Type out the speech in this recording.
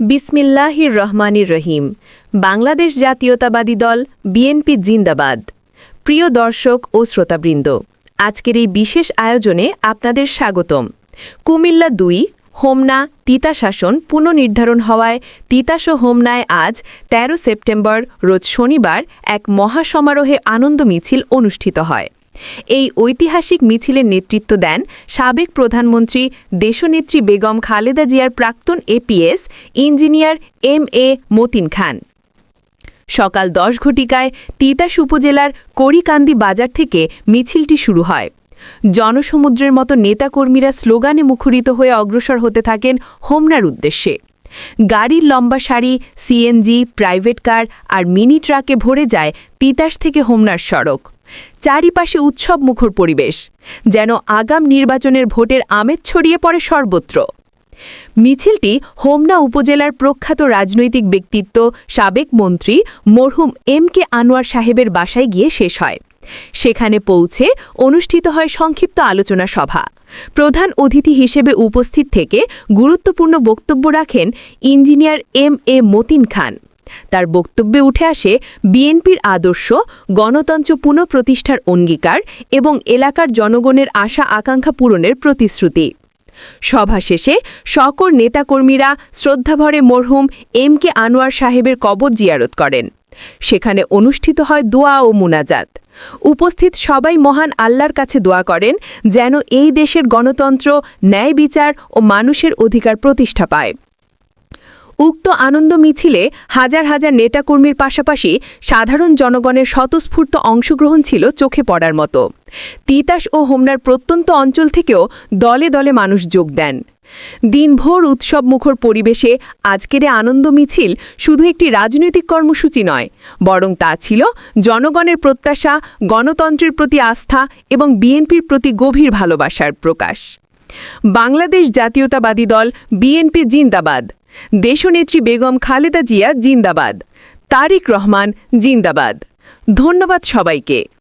বিসমিল্লাহির রহমানির রহিম। বাংলাদেশ জাতীয়তাবাদী দল বিএনপি জিন্দাবাদ। প্রিয় দর্শক ও শ্রোতাবৃন্দ, আজকের এই বিশেষ আয়োজনে আপনাদের স্বাগতম। কুমিল্লা দুই, হোমনা, তিতা শাসন পুনর্নির্ধারণ হওয়ায় তিতাস ও হোমনায় আজ ১৩ সেপ্টেম্বর, রোজ শনিবার এক মহাসমারোহে আনন্দ মিছিল অনুষ্ঠিত হয়। এই ঐতিহাসিক মিছিলের নেতৃত্ব দেন সাবেক প্রধানমন্ত্রী দেশনেত্রী বেগম খালেদা জিয়ার প্রাক্তন APS engineer M A Matin Khan. সকাল দশ ঘটিকায় তিতাস উপজেলার করিকান্দি বাজার থেকে মিছিলটি শুরু হয়। জনসমুদ্রের মতো নেতাকর্মীরা স্লোগানে মুখরিত হয়ে অগ্রসর হতে থাকেন হোমনার উদ্দেশ্যে। গাড়ির লম্বা সারি সিএনজি প্রাইভেট কার আর মিনি ট্রাকে ভরে যায় তিতাস থেকে হোমনার সড়ক। চারিপাশে উৎসব মুখর পরিবেশ, যেন আগাম নির্বাচনের ভোটের আমেজ ছড়িয়ে পড়ে সর্বত্র। মিছিলটি হোমনা উপজেলার প্রখ্যাত রাজনৈতিক ব্যক্তিত্ব, সাবেক মন্ত্রী মরহুম এম কে আনোয়ার সাহেবের বাসায় গিয়ে শেষ হয়। সেখানে পৌঁছে অনুষ্ঠিত হয় সংক্ষিপ্ত আলোচনা সভা। প্রধান অতিথি হিসেবে উপস্থিত থেকে গুরুত্বপূর্ণ বক্তব্য রাখেন engineer M A Matin Khan. তার বক্তব্যে উঠে আসে বিএনপির আদর্শ, গণতন্ত্র পুনঃপ্রতিষ্ঠার অঙ্গীকার এবং এলাকার জনগণের আশা আকাঙ্ক্ষা পূরণের প্রতিশ্রুতি। সভা শেষে সকল নেতাকর্মীরা শ্রদ্ধাভরে মরহুম এম কে আনোয়ার সাহেবের কবর জিয়ারত করেন। সেখানে অনুষ্ঠিত হয় দোয়া ও মুনাজাত। উপস্থিত সবাই মহান আল্লাহর কাছে দোয়া করেন যেন এই দেশের গণতন্ত্র, ন্যায় বিচার ও মানুষের অধিকার প্রতিষ্ঠা পায়। উক্ত আনন্দ মিছিলে হাজার হাজার নেতাকর্মীর পাশাপাশি সাধারণ জনগণের স্বতঃস্ফূর্ত অংশগ্রহণ ছিল চোখে পড়ার মতো। তিতাস ও হোমনার প্রত্যন্ত অঞ্চল থেকেও দলে দলে মানুষ যোগ দেন। দিনভর উৎসবমুখর পরিবেশে আজকের আনন্দ মিছিল শুধু একটি রাজনৈতিক কর্মসূচি নয়, বরং তা ছিল জনগণের প্রত্যাশা, গণতন্ত্রের প্রতি আস্থা এবং বিএনপির প্রতি গভীর ভালোবাসার প্রকাশ। বাংলাদেশ জাতীয়তাবাদী দল বিএনপি জিন্দাবাদ। দেশনেত্রী বেগম খালেদা জিয়া জিন্দাবাদ। তারিক রহমান জিন্দাবাদ। ধন্যবাদ সবাইকে।